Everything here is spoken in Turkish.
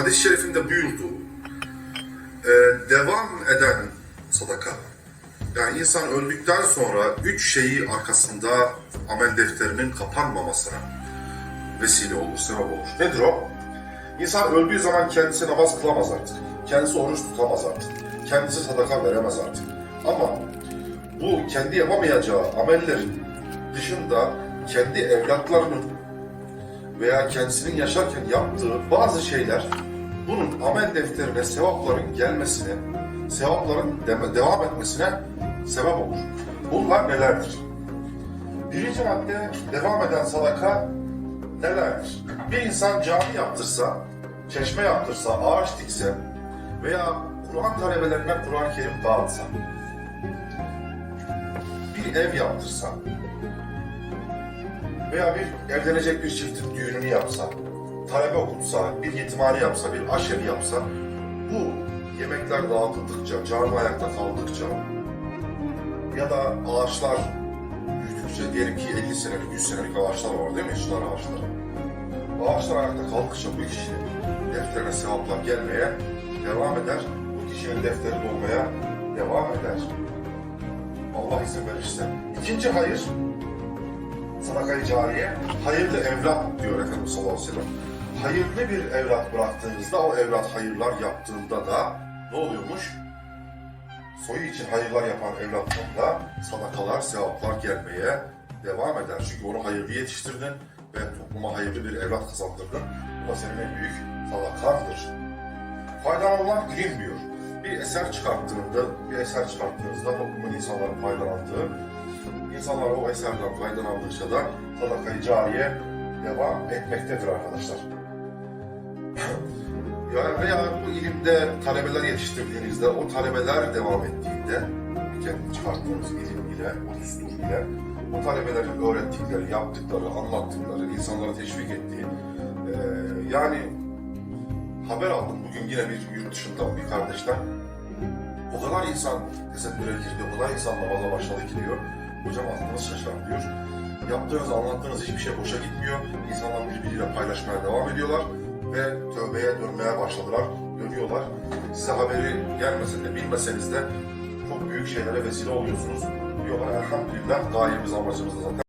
hadis-i şerifinde buyurduğu e, devam eden sadaka. Yani insan öldükten sonra üç şeyi arkasında amel defterinin kapanmamasına vesile olur, sebep olur. Nedir o? İnsan öldüğü zaman kendisi namaz kılamaz artık. Kendisi oruç tutamaz artık. Kendisi sadaka veremez artık. Ama bu kendi yapamayacağı amellerin dışında kendi evlatlarının veya kendisinin yaşarken yaptığı bazı şeyler bunun amel defterine sevapların gelmesine, sevapların de- devam etmesine sebep olur. Bunlar nelerdir? Birinci madde devam eden sadaka nelerdir? Bir insan cami yaptırsa, çeşme yaptırsa, ağaç dikse veya Kur'an talebelerine Kur'an-ı Kerim dağıtsa, bir ev yaptırsa veya bir evlenecek bir çiftin düğününü yapsa, talebe okutsa, bir yetimhane yapsa, bir aşevi yapsa, bu yemekler dağıtıldıkça, cami ayakta kaldıkça ya da ağaçlar büyüdükçe, diyelim ki 50 senelik, 100 senelik ağaçlar var değil mi? Çınar ağaçları. Ağaçlar ayakta kaldıkça bu kişinin defterine sevaplar gelmeye devam eder. Bu kişinin defteri dolmaya devam eder. Allah izin verirse. İkinci hayır, sadaka-i cariye, hayırlı evlat diyor Efendimiz sallallahu aleyhi ve sellem. Hayırlı bir evlat bıraktığınızda, o evlat hayırlar yaptığında da ne oluyormuş? Soyu için hayırlar yapan evlatlarına sadakalar, sevaplar gelmeye devam eder. Çünkü onu hayırlı yetiştirdin ve topluma hayırlı bir evlat kazandırdın. Bu da senin en büyük sadakandır. Faydalanılan ilim diyor. Bir eser çıkarttığında, bir eser çıkarttığınızda toplumun insanların faydalandığı, insanlar o eserden faydalandıkça da sadaka-i cariye devam etmektedir arkadaşlar. Ya veya bu ilimde talebeler yetiştirdiğinizde, o talebeler devam ettiğinde, kendi çıkarttığınız ilim ile, o düstur ile, o talebelerin öğrettikleri, yaptıkları, anlattıkları, insanları teşvik ettiği, eee, yani haber aldım bugün yine bir yurt dışından bir kardeşten. O kadar insan tesettüre girdi, o kadar insan namaza başladı ki diyor. Hocam aklınız şaşar diyor. Yaptığınız, anlattığınız hiçbir şey boşa gitmiyor. İnsanlar birbiriyle paylaşmaya devam ediyorlar ve tövbeye dönmeye başladılar, dönüyorlar. Size haberi gelmese de bilmeseniz de çok büyük şeylere vesile oluyorsunuz diyorlar. Elhamdülillah gayemiz amacımız da zaten